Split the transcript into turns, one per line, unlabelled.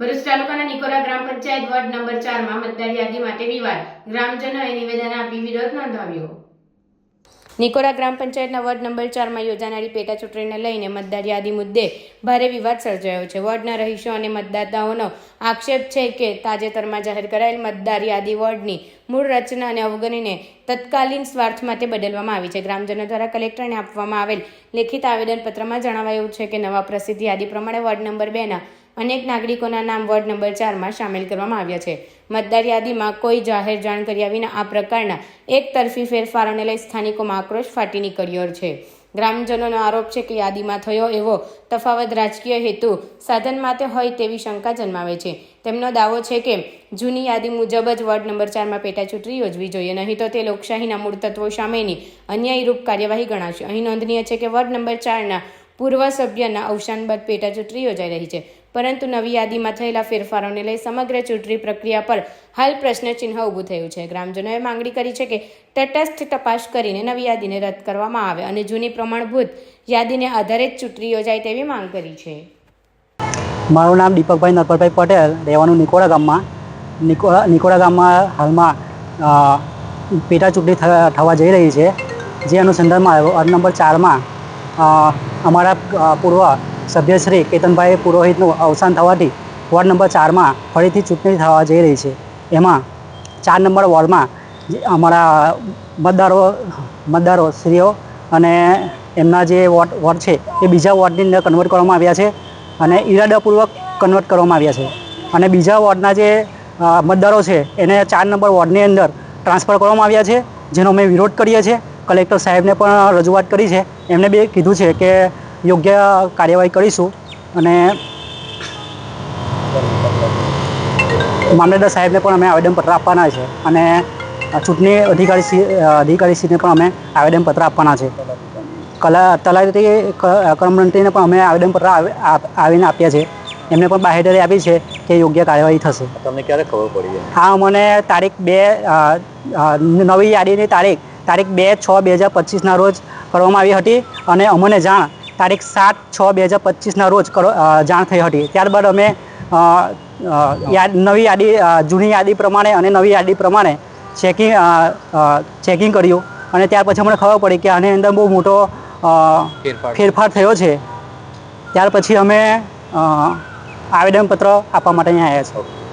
ભરૂચ તાલુકાના નિકોરા ગ્રામ panchayat ward number ચારમાં મતદાર યાદી માટે વિવાદ. ગ્રામજનોએ નિવેદન આપી વિરોધ નોંધાવ્યો. નિકોરા ગ્રામ પંચાયતના વોર્ડ નંબર ચારમાં યોજાનારી પેટા ચૂંટણીને લઈને મતદાર યાદી મુદ્દે ભારે વિવાદ સર્જાયો છે. વોર્ડના રહીશો અને મતદાતાઓનો આક્ષેપ છે કે તાજેતરમાં જાહેર કરાયેલ મતદાર યાદી વોર્ડની મૂળ રચના અને અવગણીને તત્કાલીન સ્વાર્થ માટે બદલવામાં આવી છે. ગ્રામજનો દ્વારા કલેક્ટરને આપવામાં આવેલ લેખિત આવેદનપત્રમાં જણાવાયું છે કે નવા પ્રસિદ્ધ યાદી પ્રમાણે વોર્ડ નંબર બેના અનેક નાગરિકોના નામ વોર્ડ નંબર ચારમાં સામેલ કરવામાં આવ્યા છે. મતદાર યાદીમાં કોઈ જાહેર જાણ કર્યા વિના આ પ્રકારના એક તરફી ફેરફારોને લઈ સ્થાનિકોમાં આક્રોશ ફાટી નીકળ્યો છે. ગ્રામજનોનો આરોપ છે કે યાદીમાં થયો એવો તફાવત રાજકીય હેતુ સાધન માટે હોય તેવી શંકા જન્માવે છે. તેમનો દાવો છે કે જૂની યાદી મુજબ જ વોર્ડ નંબર ચારમાં પેટા ચૂંટણી યોજવી જોઈએ, નહીં તો તે લોકશાહીના મૂળ તત્વો સામેની અન્યાયરૂપ કાર્યવાહી ગણાશે. અહીં નોંધનીય છે કે વોર્ડ નંબર ચારના પૂર્વ સભ્યના અવસાન બાદ પેટા ચૂંટણી યોજાઈ રહી છે. પરંતુ નવી યાદીમાં થયેલા ફેરફારોને લઈ સમગ્ર ચૂંટણી પ્રક્રિયા પર હાલ પ્રશ્નચિહ્ન ઊભું થયું છે. ગ્રામજનોએ માંગણી કરી છે કે તટસ્થ તપાસ કરીને નવી યાદીને રદ કરવામાં આવે અને જૂની પ્રમાણભૂત યાદીને આધારે જ ચૂંટણી યોજાય તેવી માંગ કરી છે.
મારું નામ દીપકભાઈ નરપતભાઈ પટેલ, રહેવાનું નિકોડા ગામમાં. નિકોડા નિકોડા ગામમાં હાલમાં પેટા ચૂંટણી થવા જઈ રહી છે. જે અનુસંધાનમાં વોર્ડ નંબર ચારમાં અમારા પૂર્વ સભ્યશ્રી કેતનભાઈ પુરોહિતનું અવસાન થવાથી વોર્ડ નંબર ચારમાં ફરીથી ચૂંટણી થવા જઈ રહી છે. એમાં ચાર નંબર વોર્ડમાં અમારા મતદારો મતદારો શ્રીઓ અને એમના જે વોર્ડ વોર્ડ છે એ બીજા વોર્ડની અંદર કન્વર્ટ કરવામાં આવ્યા છે અને ઈરાદાપૂર્વક કન્વર્ટ કરવામાં આવ્યા છે. અને બીજા વોર્ડના જે મતદારો છે એને ચાર નંબર વોર્ડની અંદર ટ્રાન્સફર કરવામાં આવ્યા છે, જેનો અમે વિરોધ કરીએ છીએ. કલેક્ટર સાહેબને પણ રજૂઆત કરી છે. એમને બી કીધું છે કે યોગ્ય કાર્યવાહી કરીશું અને મામલતદાર સાહેબને પણ અમે આવેદનપત્ર આપવાના છે અને ચૂંટણી અધિકારી શ્રી- અધિકારીશ્રીને પણ અમે આવેદનપત્ર આપવાના છે. કલા, તલાટી કર્મમંત્રીને પણ અમે આવેદનપત્ર આવ- આવીને આપ્યા છે. એમને પણ બાહેધરી આપી છે કે યોગ્ય કાર્યવાહી થશે.
તમને ક્યારે ખબર પડી
હા અમને તારીખ બે નવી યાદીની તારીખ તારીખ બે છ બે હજાર પચીસના રોજ કરવામાં આવી હતી અને અમને જાણ તારીખ સાત છ બે હજાર પચીસના રોજ કરો જાણ થઈ હતી. ત્યારબાદ અમે યાદ નવી યાદી જૂની યાદી પ્રમાણે અને નવી યાદી પ્રમાણે ચેકિંગ ચેકિંગ કર્યું અને ત્યાર પછી અમને ખબર પડી કે આની અંદર બહુ મોટો
ફેરફાર
થયો છે. ત્યાર પછી અમે આવેદનપત્ર આપવા માટે અહીંયા આવ્યા
ઓકે